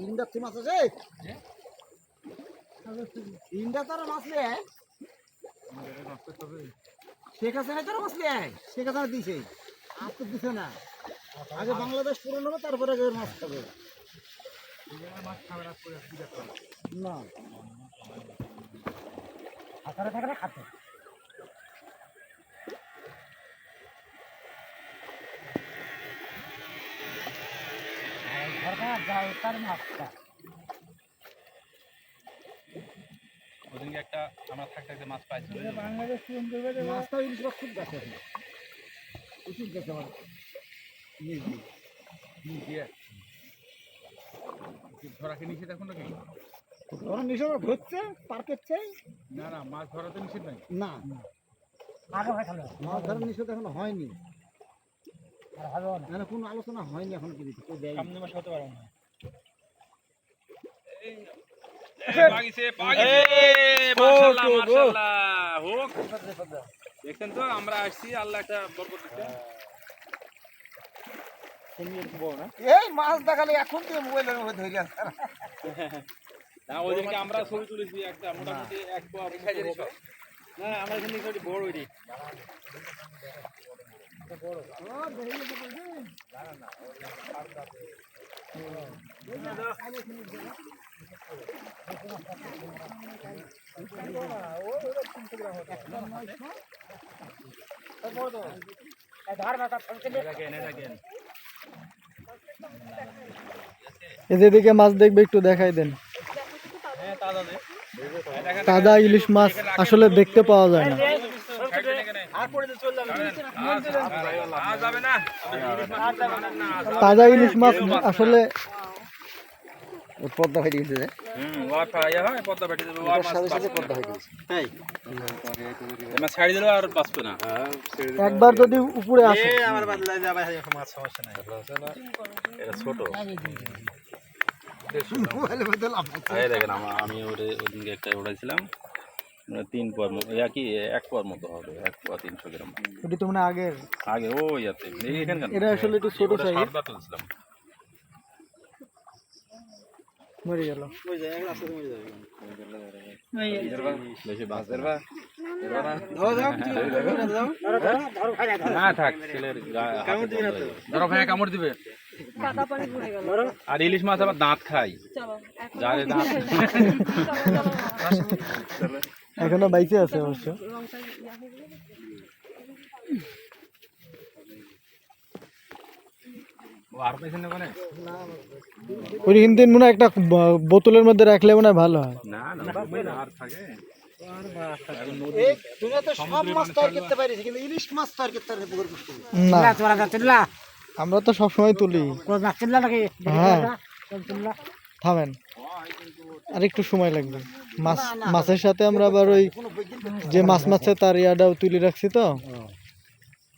ইন্ডার মাছ আছে? ইন্ডা তার মাছ লে শেখ হাসিনা তোর মাছ লে শেখ হাসিনা দিছে। আর তো দিছে না। আগে বাংলাদেশ পুরো নেবে তারপরে আগে মাছ খাবে। না। হাতারে থাকলে খাতে সরকার জাল তার মাছটা ওদিনকে একটা আমরা থাকতে থাকতে মাছ পাইছি বাংলাদেশ মাছটা ইলিশ মাছ খুব গাছে এখন গাছে আমার দিয়ে। ধরা কি নিষেধ এখন নাকি? ধরছে না না মাছ ধরা তো নিষেধ নাই। না। মাছ ধরার নিষেধ এখন হয়নি। না কোনো আলোচনা হয়নি এখন কিন্তু সামনে মাসে হতে পারে না। পাগিছে পাগিছে মাশাআল্লাহ মাশাআল্লাহ হোক। দেখছেন তো আমরা আসছি আল্লাহ একটা বরকত এই মাছ দেখালে এখন দিয়ে মোবাইলের মধ্যে ধরে আছে। না ওইদিনকে আমরা ছবি তুলেছি একটা মোটামুটি এক না আমরা এখানে বড় দেখেন এদিকে মাছ দেখবে একটু দেখাই দেন। হ্যাঁ তাজা ইলিশ মাছ আসলে দেখতে পাওয়া যায় না। তাজা ইলিশ মাছ আসলে পদ্মা হয়ে গেছে হয় পদ্মা পদ্মা। গেছে। ছাড়ি আর বাঁচবে না। একবার যদি উপরে আসে। আমার বাদলায় যাবে মাছ সমস্যা নাই। এটা ছোট। আমা- ওরে ওদিনকে একটা উড়াইছিলাম। তিন পোয়ার মতো একই এক পোয়ার মতো হবে এক পোয়া তিনশো গ্রাম। এটি তো মানে আগের। আগে ও ইয়াতে এখানে এটা আসলে একটু ছোট size। তুলছিলাম মরে গেল। কামড় দিবে আর ইলিশ মাছ আবার দাঁত খাই। চলো দাঁত। এখনও বাইচে আছে অবশ্য। একটা বোতলের মধ্যে রাখলে মনে ভালো হয়। আমরা তো সবসময় তুলি। হ্যাঁ। থামেন। আর একটু সময় লাগবে। মাছ মাছের সাথে আমরা আবার ওই যে মাছ মাছে তার ইয়াটাও তুলে রাখছি তো।